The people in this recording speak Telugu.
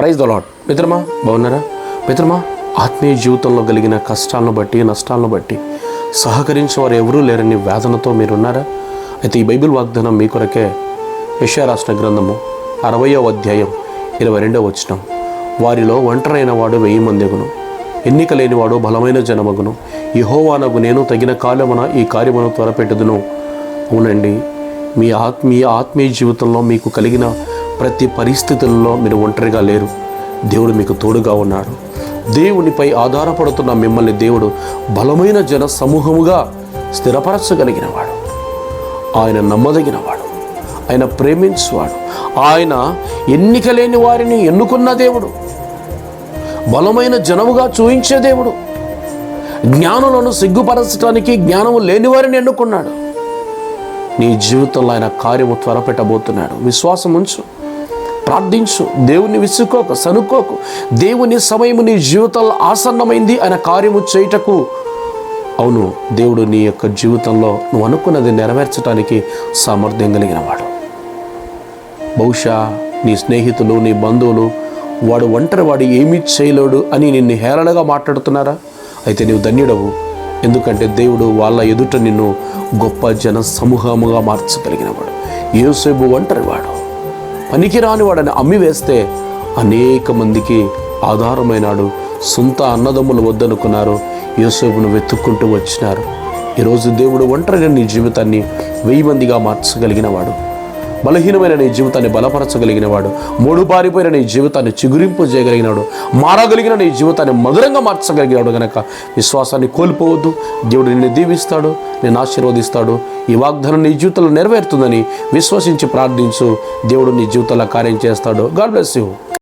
ప్రైజ్ ద లాడ్ మిత్రమా బాగున్నారా? మిత్రమా ఆత్మీయ జీవితంలో కలిగిన కష్టాలను బట్టి నష్టాలను బట్టి సహకరించే వారు ఎవరూ లేరని వేదనతో మీరున్నారా? అయితే ఈ బైబిల్ వాగ్దానం మీ కొరకే. యశారాష్ట్ర గ్రంథము అరవయో అధ్యాయం ఇరవై రెండవ వచ్చిన వారిలో ఒంటరైన వాడు వెయ్యి మందిగును ఎన్నిక లేనివాడు బలమైన జనమగును. యహోవానగు నేను తగిన కాలమున ఈ కార్యమును త్వరపెట్టుదును. అవునండి మీ ఆత్మీయ ఆత్మీయ జీవితంలో మీకు కలిగిన ప్రతి పరిస్థితుల్లో మీరు ఒంటరిగా లేరు. దేవుడు మీకు తోడుగా ఉన్నాడు. దేవునిపై ఆధారపడుతున్న మిమ్మల్ని దేవుడు బలమైన జన సమూహముగా స్థిరపరచగలిగినవాడు. ఆయన నమ్మదగినవాడు. ఆయన ప్రేమించువాడు. ఆయన ఎన్నిక లేని వారిని ఎన్నుకున్న దేవుడు. బలమైన జనముగా చూయించే దేవుడు. జ్ఞానులను సిగ్గుపరచడానికి జ్ఞానము లేని వారిని ఎన్నుకున్నాడు. నీ జీవితంలో ఆయన కార్యము త్వరపెట్టబోతున్నాడు. విశ్వాసం ఉంచు ప్రార్థించు. దేవుని విసుక్కోకు సనుక్కోకు. దేవుని సమయము నీ జీవితంలో ఆసన్నమైంది ఆయన కార్యము చేయుటకు. అవును దేవుడు నీ యొక్క జీవితంలో నువ్వు అనుకున్నది నెరవేర్చడానికి సామర్థ్యం కలిగిన వాడు బహుశా నీ స్నేహితులు నీ బంధువులు వాడు ఒంటరి వాడు ఏమీ చేయలేడు అని నిన్ను హేళనగా మాట్లాడుతున్నారా? అయితే నీవు ధన్యుడవు. ఎందుకంటే దేవుడు వాళ్ళ ఎదుట నిన్ను గొప్ప జన సమూహముగా మార్చగలిగినవాడు. ఏసేబు ఒంటరి వాడు పనికిరాని వాడని అమ్మి వేస్తే అనేక మందికి ఆధారమైనాడు. సొంత అన్నదమ్ములు వద్దనుకున్నారు. యోసేపును వెతుక్కుంటూ వచ్చినారు. ఈరోజు దేవుడు ఒంటరిగా నీ జీవితాన్ని వెయ్యి మందిగా మార్చగలిగిన వాడు బలహీనమైన నీ జీవితాన్ని బలపరచగలిగిన వాడు మూడు పారిపోయిన నీ జీవితాన్ని చిగురింపు చేయగలిగినాడు మారగలిగిన నీ జీవితాన్ని మధురంగా మార్చగలిగినాడు గనక. విశ్వాసాన్ని కోల్పోవద్దు. దేవుడు నిన్ను దీవిస్తాడు. నేను ఆశీర్వదిస్తాడు. ఈ వాగ్దానం నీ జీవితంలో నెరవేరుతుందని విశ్వసించి ప్రార్థించు. దేవుడు నీ జీవితంలో కార్యం చేస్తాడు. God bless you.